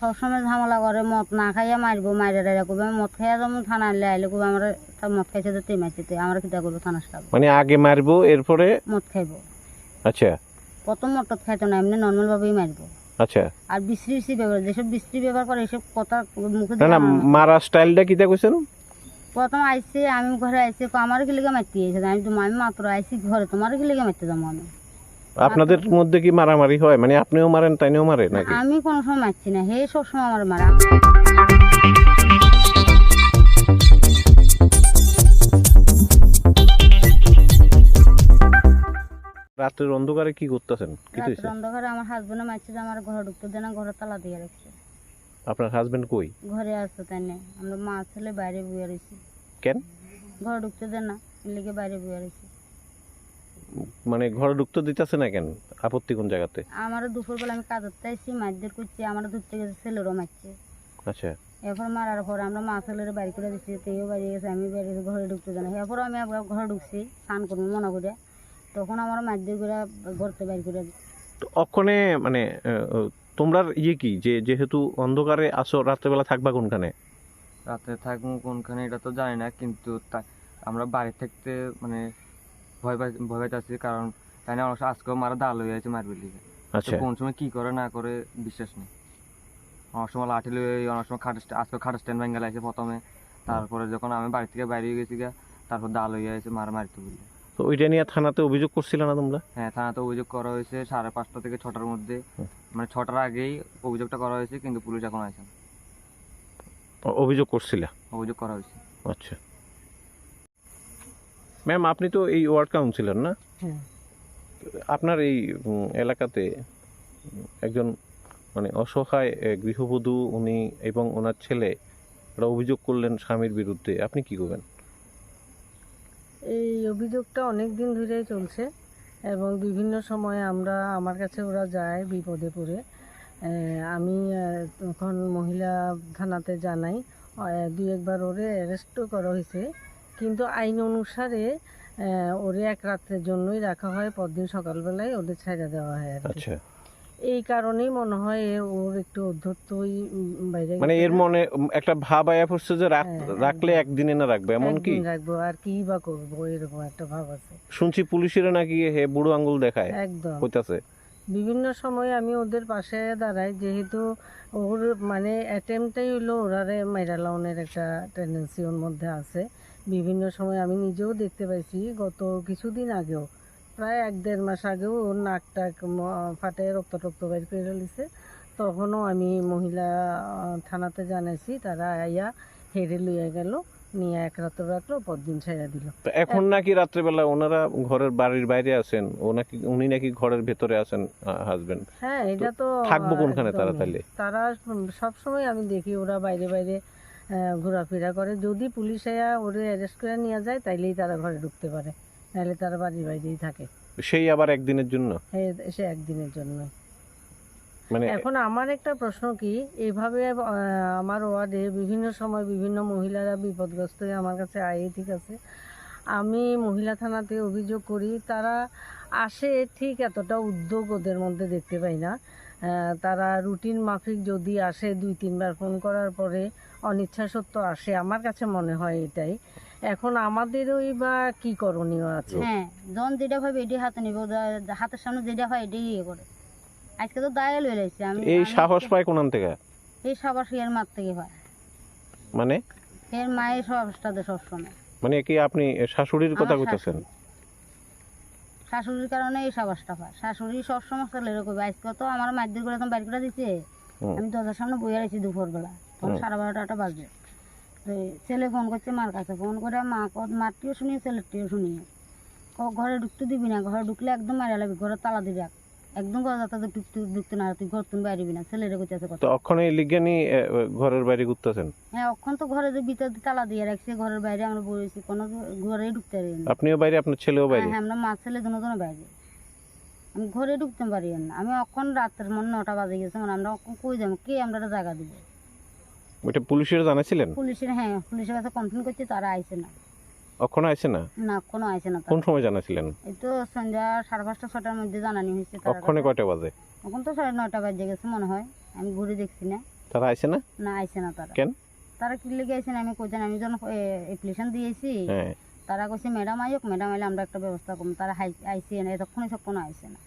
সবসময় ঝামেলা করে মদ না খাইয়া মারবো মাইরে টাইরা করবে আমি মদ খাইয়া যেমন থানা আনলে আইলে করবে আমরা মদ খাইছে তো তেমাইছে তো আমরা কিতা করব থানা সারাবো মানে আগে মারবো এরপরে? মদ খাইবো। আচ্ছা। প্রথম মদ খাইতো না এমনি নর্মাল ভাবেই মারবো। আচ্ছা। আর বিশ্রী বিশ্রী ব্যবহার যেসব বিশ্রী ব্যবহার করে এসব কথা মুখে না না মারা স্টাইলটা কিতা কইছেন? প্রথম আমি ঘরে আইসে আমার কি লেগে মারতে আমি তো আমি মাত্র আইসি ঘরে তোমার কি লেগে মারতে যাব আমি? আপনাদের মধ্যে কি মারামারি হয়? মানে আপনিও মারেন তাইনিও মারে নাকি? আমি কোনো সময় মারছি না। হে সব সময় আমার মারা। রাত্রের অন্ধকারে কি করতেছেন? কি রাত্রে হয়েছে? অন্ধকারে আমার হাজবেন্ডে মারছে যে আমার ঘরে ঢুকতে না ঘরে তালা দিয়ে রাখছে। আপনার হাজবেন্ড কই? ঘরে আসতো তাই না। আমরা মা ছেলে বাইরে বয়ে রয়েছি। কেন? ঘরে ঢুকতে দেয় না এর লেগে বাইরে বয়ে রয়েছি। মানে ঘরে ঢুকতে দিতেছে না কেন? আপত্তি কোন জায়গাতে? আমার দুপুরবেলা আমি কাজ করতে আসছি মাছদের করছি আমার ধরতে গেছে ছেলেরও মারছে। আচ্ছা। এরপর মারার পর আমরা মা ছেলের বাড়ি করে দিচ্ছি তেও বাড়ি গেছে আমি বাড়ি গেছি, ঘরে ঢুকতে দেয় না এরপর আমি আবার ঘরে ঢুকছি স্নান করব মনে করে। তখন আমার মাছদের করে ঘরতে বাড়ি করে তো অক্ষণে মানে তোমরা ইয়ে কি? যে যেহেতু অন্ধকারে আসো রাত্রেবেলা থাকবা কোনখানে? রাতে থাকব কোনখানে এটা তো জানি না কিন্তু আমরা বাড়ি থাকতে মানে ভয় পাই ভয় পাইতেছি কারণ তাই না অনেক সময় আজকেও মারা দাল হয়ে আছে মারবে লিগে। আচ্ছা। কোন সময় কি করে না করে বিশ্বাস নেই। অনেক সময় লাঠি লয়ে অনেক সময় খাট আজকে খাট স্ট্যান্ড ভেঙে লাগছে প্রথমে। তারপরে যখন আমি বাড়ি থেকে বাইরে গেছি গা তারপর দাল হয়ে আছে মারা মারতে বললে। তো ওইটা নিয়ে থানাতে অভিযোগ করছিল না তোমরা? হ্যাঁ থানাতে অভিযোগ করা হয়েছে সাড়ে পাঁচটা থেকে ছটার মধ্যে। মানে ছটার আগেই অভিযোগটা করা হয়েছে কিন্তু পুলিশ এখন আসে না। অভিযোগ করছিল? অভিযোগ করা হয়েছে। আচ্ছা। ম্যাম আপনি তো এই ওয়ার্ড কাউন্সিলর না? হ্যাঁ। আপনার এই এলাকাতে একজন মানে অসহায় গৃহবধূ উনি এবং ওনার ছেলে ওরা অভিযোগ করলেন স্বামীর বিরুদ্ধে। আপনি কি করবেন? এই অভিযোগটা অনেক দিন ধরেই চলছে এবং বিভিন্ন সময় আমরা আমার কাছে ওরা যায় বিপদে পড়ে। আমি তখন মহিলা থানাতে জানাই দুই একবার ওরে অ্যারেস্টও করা হয়েছে। কিন্তু আইন অনুসারে ওরে এক রাত্রের জন্যই রাখা হয় পরদিন সকালবেলায় ওদের ছেড়ে দেওয়া হয় আর। আচ্ছা। এই কারণেই মনে হয় ওর একটু অধ্যত্বই উম, বাইরে মানে এর মনে একটা ভাব আয়া পড়ছে যে হ্যাঁ, রাখলে একদিনে না রাখবে এমন কি? রাখব আর কি বা করব এরকম একটা ভাব আছে। শুনছি পুলিশের নাকি হে বুড়ো আঙ্গুল দেখায়। একদম। কইতাছে। বিভিন্ন সময় আমি ওদের পাশে দাঁড়াই যেহেতু ওর মানে অ্যাটেম্পটাই হলো ওরারে মাইরা লাউনের একটা টেন্ডেন্সি ওর মধ্যে আছে। বিভিন্ন সময় আমি নিজেও দেখতে পাইছি গত কিছুদিন আগেও প্রায় এক দেড় মাস আগেও ওর নাকটা ফাটে রক্ত টক্ত বের করে লিছে তখনও আমি মহিলা থানাতে জানাইছি তারা আইয়া হেরে লইয়া গেল নিয়ে এক রাত রাখল পরদিন ছেড়ে দিল এখন নাকি রাত্রেবেলা ওনারা ঘরের বাড়ির বাইরে আছেন ও নাকি উনি নাকি ঘরের ভেতরে আছেন হাজবেন্ড হ্যাঁ এটা তো থাকব কোনখানে তারা। তাইলে? তারা সব সময় আমি দেখি ওরা বাইরে বাইরে ঘোরাফেরা করে। যদি পুলিশ ওরে অ্যারেস্ট করে নিয়ে যায় তাইলেই তারা ঘরে ঢুকতে পারে। নাহলে তারা বাড়ির বাইরেই থাকে। সেই আবার একদিনের জন্য? সে একদিনের জন্য। মানে এখন আমার একটা প্রশ্ন কি এইভাবে আমার ওয়ার্ডে বিভিন্ন সময় বিভিন্ন মহিলারা বিপদগ্রস্ত হয়ে আমার কাছে আয়ে ঠিক আছে। আমি মহিলা থানাতে অভিযোগ করি তারা আসে ঠিক এতটা উদ্যোগ ওদের মধ্যে দেখতে পাই না। তারা রুটিন মাফিক যদি আসে দুই তিনবার ফোন করার পরে অনিচ্ছা সত্য আসে। আমার কাছে মনে হয় এটাই। এখন আমাদেরই বা কি করণীয় আছে? হ্যাঁ যখন যেটা ভাবে এটি হাতে নিব হাতের সামনে যেটা হয় এটাই ইয়ে করে। আজকে তো দায়ে হয়ে রয়েছে আমি এই সাহস পায় কোনান থেকে? এই সাবাস এর মার থেকে হয়। মানে? এর মায়ের সাহসটা দেয় সবসময়। মানে কি আপনি শাশুড়ির কথা কইতেছেন? শাশুড়ির কারণে এই সাবাসটা পায় শাশুড়ি সব সমস্ত এরকম আজকে তো আমার মায়ের করে বাইর করে দিচ্ছে আমি দরজার সামনে বইয়ে রয়েছি দুপুরবেলা। তখন সাড়ে বারোটা একটা বাজবে তো ছেলে ফোন করছে মার কাছে। ফোন করে মা ক- মারটিও শুনিয়ে ছেলেটিও শুনিয়ে ও ঘরে ঢুকতে দিবি না। ঘরে ঢুকলে একদম মারা লাগবে। ঘরে তালা দিবি এক। একদম ঘরে ঢুকতে ঢুকতে না তুই ঘর তুমি বাইরিবি না ছেলেরে কইতেছে কথা। তো অক্ষণে লিজ্ঞানী ঘরের বাইরে ঘুরতেছেন? হ্যাঁ অক্ষণ তো ঘরে যে ভিতর তালা দিয়ে রাখছে ঘরের বাইরে আমরা বলেছি কোনো ঘরেই ঢুকতে পারি না। আপনিও বাইরে আপনার ছেলেও বাইরে? হ্যাঁ আমরা মা ছেলে বাইরে। আমি ঘরে ঢুকতে পারি না। আমি অক্ষণ রাতের মনে নটা বাজে গেছে মানে আমরা কই যাব কে আমরা জায়গা দিব? পুলিশের জানাইছিলেন? পুলিশের হ্যাঁ পুলিশের কাছে কমপ্লেন করছে তারা আইছে না। অক্ষণে আসে না? না কোনো আসে না কোন সময় জানাছিলেন? এই তো সন্ধ্যা সাড়ে পাঁচটা ছটার মধ্যে জানানি হয়েছে অক্ষণে কয়টা বাজে? এখন তো সাড়ে নটা বাজে গেছে মনে হয়। আমি ঘুরে দেখছি না। তারা আসে না? না আসে না তারা। কেন? তারা কি লেগে না আমি কইছেন আমি যখন অ্যাপ্লিকেশন দিয়েছি হ্যাঁ। তারা কইছে ম্যাডাম আইক ম্যাডাম আইলে আমরা একটা ব্যবস্থা করব। তারা আইছে আইসি না এতক্ষণে সব কোনো আইসে না।